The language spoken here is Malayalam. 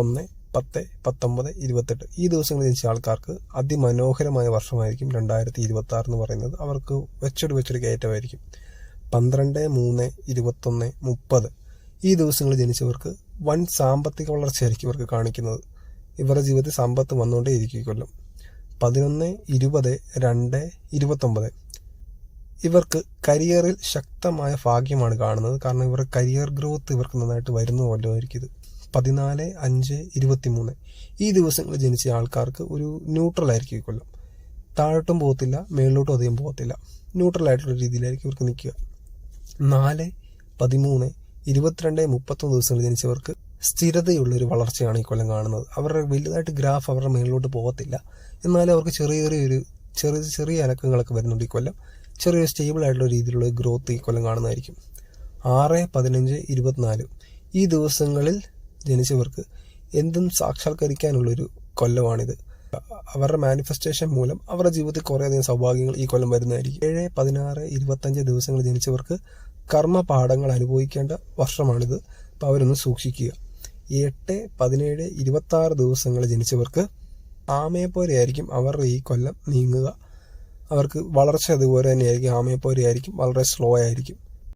ഒന്ന് പത്ത് പത്തൊമ്പത് ഇരുപത്തെട്ട്. ഈ ദിവസങ്ങളിൽ ജനിച്ച ആൾക്കാർക്ക് അതിമനോഹരമായ വർഷമായിരിക്കും രണ്ടായിരത്തി ഇരുപത്തി ആറ് എന്ന് പറയുന്നത്. അവർക്ക് വെച്ചൊരു വെച്ചൊരു കയറ്റമായിരിക്കും. പന്ത്രണ്ട് മൂന്ന് ഇരുപത്തൊന്ന് മുപ്പത്. ഈ ദിവസങ്ങളിൽ ജനിച്ചവർക്ക് വൻ സാമ്പത്തിക വളർച്ചയായിരിക്കും ഇവർക്ക് കാണിക്കുന്നത്. ഇവരുടെ ജീവിതത്തിൽ സമ്പത്ത് വന്നുകൊണ്ടേ ഇരിക്കും പതിനൊന്ന് ഇരുപത് രണ്ട് ഇരുപത്തൊമ്പത്. ഇവർക്ക് കരിയറിൽ ശക്തമായ ഭാഗ്യമാണ് കാണുന്നത്. കാരണം ഇവരുടെ കരിയർ ഗ്രോത്ത് ഇവർക്ക് നന്നായിട്ട് വരുന്ന കൊല്ലമായിരിക്കും ഇത്. പതിനാല് അഞ്ച് ഇരുപത്തിമൂന്ന്. ഈ ദിവസങ്ങളിൽ ജനിച്ച ആൾക്കാർക്ക് ഒരു ന്യൂട്രൽ ആയിരിക്കും കൊല്ലം. താഴോട്ടും പോകത്തില്ല മേളിലോട്ടും അധികം പോകത്തില്ല. ന്യൂട്രൽ ആയിട്ടുള്ള രീതിയിലായിരിക്കും ഇവർക്ക് നിൽക്കുക. നാല് പതിമൂന്ന് ഇരുപത്തിരണ്ട് മുപ്പത്തൊന്ന് ദിവസങ്ങളിൽ ജനിച്ചവർക്ക് സ്ഥിരതയുള്ള ഒരു വളർച്ചയാണ് ഈ കൊല്ലം കാണുന്നത്. അവരുടെ വലുതായിട്ട് ഗ്രാഫ് അവരുടെ മേളിലോട്ട് പോകത്തില്ല. എന്നാലും അവർക്ക് ചെറിയ ചെറിയൊരു ചെറിയ ചെറിയ അനക്കങ്ങളൊക്കെ വരുന്നുണ്ട് ഈ കൊല്ലം. ചെറിയൊരു സ്റ്റേബിൾ ആയിട്ടുള്ള രീതിയിലുള്ള ഗ്രോത്ത് ഈ കൊല്ലം കാണുന്നതായിരിക്കും. ആറ് പതിനഞ്ച് ഇരുപത്തിനാല്. ഈ ദിവസങ്ങളിൽ ജനിച്ചവർക്ക് എന്തും സാക്ഷാത്കരിക്കാനുള്ളൊരു കൊല്ലമാണിത്. അവരുടെ മാനിഫെസ്റ്റേഷൻ മൂലം അവരുടെ ജീവിതത്തിൽ കുറേയധികം സൗഭാഗ്യങ്ങൾ ഈ കൊല്ലം വരുന്നതായിരിക്കും. ഏഴ് പതിനാറ് ഇരുപത്തഞ്ച് ദിവസങ്ങൾ ജനിച്ചവർക്ക് കർമ്മ പാഠങ്ങൾ അനുഭവിക്കേണ്ട വർഷമാണിത്. അപ്പോൾ അവരൊന്ന് സൂക്ഷിക്കുക. എട്ട് പതിനേഴ് ഇരുപത്തി ആറ് ദിവസങ്ങൾ ജനിച്ചവർക്ക് ആമയെ പോലെയായിരിക്കും അവരുടെ ഈ കൊല്ലം നീങ്ങുക. അവർക്ക് വളർച്ച അതുപോലെ തന്നെയായിരിക്കും. ആമയെ പോലെയായിരിക്കും വളരെ സ്ലോ ആയിരിക്കും.